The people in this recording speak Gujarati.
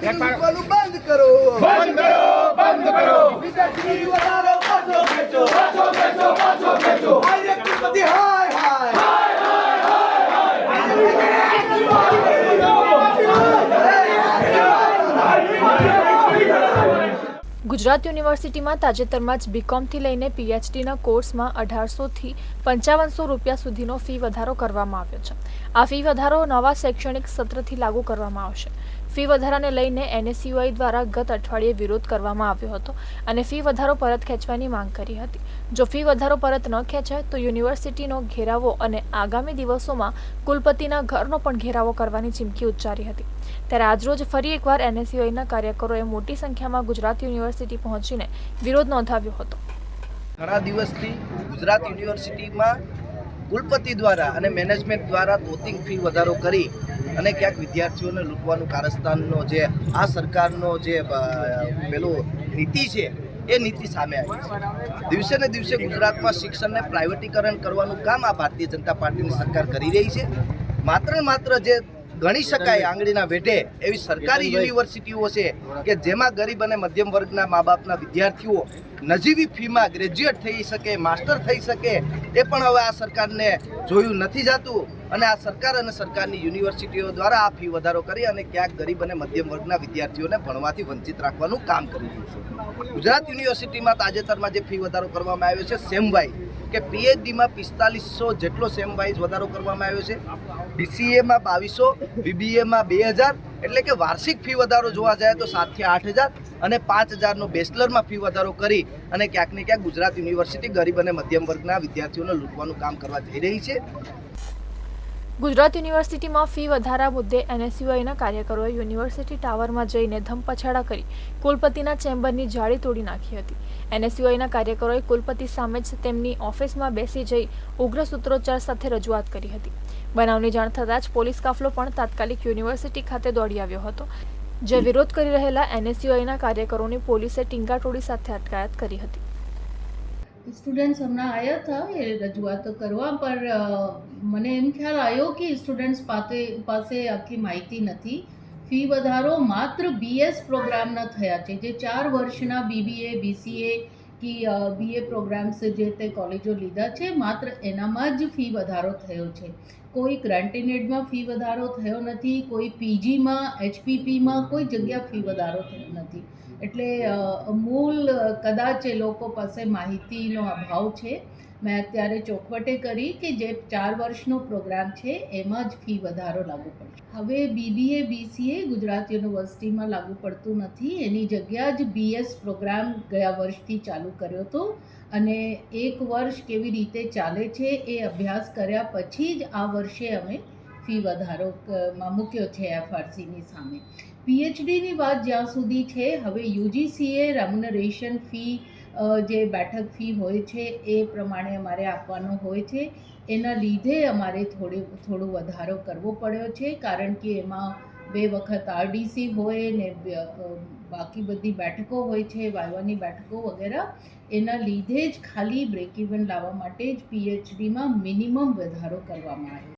વિદ્યાર્થી બંધ કરો. બંધ કરો બંધ કરો. વિદ્યાર્થી વધારો પાછો ખેંચો. પાછો ખેંચો પાછો ખેંચો. હાય રે કુલપતિ હાય હાય. ગુજરાત યુનિવર્સિટીમાં તાજેતરમાં જ બીકોમથી લઈને પીએચડીના કોર્સમાં અઢારસોથી પંચાવનસો રૂપિયા સુધીનો ફી વધારો કરવામાં આવ્યો છે. આ ફી વધારો નવા શૈક્ષણિક સત્રથી લાગુ કરવામાં આવશે. ફી વધારાને લઈને એનએસયુઆઈ દ્વારા ગત અઠવાડિયે વિરોધ કરવામાં આવ્યો હતો અને ફી વધારો પરત ખેંચવાની માંગ કરી હતી. જો ફી વધારો પરત ન ખેંચાય, તો યુનિવર્સિટીનો ઘેરાવો અને આગામી દિવસોમાં કુલપતિના ઘરનો પણ ઘેરાવો કરવાની ચીમકી ઉચ્ચારી હતી. ત્યારે આજરોજ ફરી એકવાર એનએસયુઆઈના કાર્યકરોએ મોટી સંખ્યામાં ગુજરાત યુનિવર્સિટી પહોંચીને વિરોધ નોંધાવ્યો હતો. ઘણા દિવસથી ગુજરાત યુનિવર્સિટીમાં કુલપતિ દ્વારા અને મેનેજમેન્ટ દ્વારા ધોતિંગ ફી વધારો કરી અને ક્યાંક વિદ્યાર્થીઓને લૂંટવાનું કારસ્તાનનો જે આ સરકારનો જે પેલો નીતિ છે, એ નીતિ સામે આવી દિવસે ને દિવસે ગુજરાતમાં શિક્ષણને પ્રાઇવેટીકરણ કરવાનું કામ આ ભારતીય જનતા પાર્ટીની સરકાર કરી રહી છે. માત્ર માત્ર જે ગણી શકાય આંગળીના વેઢે એવી સરકારી યુનિવર્સિટીઓ છે કે જેમાં ગરીબ અને મધ્યમ વર્ગના મા બાપના વિદ્યાર્થીઓ નજીવી ફીમાં ગ્રેજ્યુએટ થઈ શકે માસ્ટર થઈ શકે એ પણ હવે આ સરકારને જોયું નથી જાતું. અને આ સરકાર અને સરકારની યુનિવર્સિટીઓ દ્વારા આ ફી વધારો કરી અને ક્યાંક ગરીબ અને મધ્યમ વર્ગના વિદ્યાર્થીઓને ભણવાથી વંચિત રાખવાનું કામ કરી રહ્યું છે. ગુજરાત યુનિવર્સિટીમાં તાજેતરમાં જે ફી વધારો કરવામાં આવ્યો છે સેમ વાઇઝ કે પીએચડીમાં પિસ્તાલીસો જેટલો સેમ વાઇઝ વધારો કરવામાં આવ્યો છે. બીસીએમાં બાવીસો બીબીએમાં બે હજાર, એટલે કે વાર્ષિક ફી વધારો જોવા જાય તો સાતથી આઠ હજાર અને પાંચ હજારનો બેચલરમાં ફી વધારો કરી અને ક્યાંક ને ક્યાંક ગુજરાત યુનિવર્સિટી ગરીબ અને મધ્યમ વર્ગના વિદ્યાર્થીઓને લૂંટવાનું કામ કરવા જઈ રહી છે. ગુજરાત યુનિવર્સિટીમાં ફી વધારા મુદ્દે એનએસયુઆઈના કાર્યકરોએ યુનિવર્સિટી ટાવરમાં જઈને ધમપછાડા કરી કુલપતિના ચેમ્બરની જાળી તોડી નાખી હતી. એનએસયુઆઈના કાર્યકરોએ કુલપતિ સામે જ તેમની ઓફિસમાં બેસી જઈ ઉગ્ર સૂત્રોચ્ચાર સાથે રજૂઆત કરી હતી. બનાવની જાણ થતાં જ પોલીસ કાફલો પણ તાત્કાલિક યુનિવર્સિટી ખાતે દોડી આવ્યો હતો, જે વિરોધ કરી રહેલા એનએસયુઆઈના કાર્યકરોની પોલીસે ટીંગાટોળી સાથે અટકાયત કરી હતી. સ્ટુડન્ટ્સ હમણાં આવ્યા હતા, એ રજૂઆતો કરવા પર મને એમ ખ્યાલ આવ્યો કે સ્ટુડન્ટ્સ પાસે પાસે આખી માહિતી નથી. ફી વધારો માત્ર બીએસ પ્રોગ્રામના થયા છે, જે ચાર વર્ષના બીબીએ બીસીએ કે બીએ પ્રોગ્રામ્સ જે તે કોલેજો લીધા છે, માત્ર એનામાં જ ફી વધારો થયો છે. કોઈ ગ્રાન્ટેનેડમાં ફી વધારો થયો નથી, કોઈ પીજીમાં એચપીપીમાં કોઈ જગ્યા ફી વધારો થયો નથી. એટલે મૂળ, કદાચ એ લોકો પાસે માહિતીનો અભાવ છે. મેં અત્યારે ચોખવટે કરી કે જે ચાર વર્ષનો પ્રોગ્રામ છે, એમાં જ ફી વધારો લાગુ પડશે. હવે બીબીએ બીસીએ ગુજરાત યુનિવર્સિટીમાં લાગુ પડતું નથી. એની જગ્યા જ બીએસ પ્રોગ્રામ ગયા વર્ષથી ચાલુ કર્યો હતો. અને એક વર્ષ કેવી રીતે ચાલે છે એ અભ્યાસ કર્યા પછી જ આ વર્ષે અમે ફી વધારો મૂક્યો છે એફઆરસીની સામે. પીએચડીની વાત જ્યાં સુધી છે, હવે યુજીસીએ રેમ્યુનરેશન ફી જે બેઠક ફી હોય છે, એ પ્રમાણે અમારે આપવાનો હોય છે. એના લીધે અમારે થોડે, થોડો વધારો કરવો પડ્યો છે, કારણ કે એમાં બે વખત આરડીસી હોય ને બાકી બધી બેઠકો હોય છે, વાયવાની બેઠકો વગેરે. એના લીધે જ ખાલી બ્રેક ઇવન લાવવા માટે જ પીએચડીમાં મિનિમમ વધારો કરવામાં આવ્યો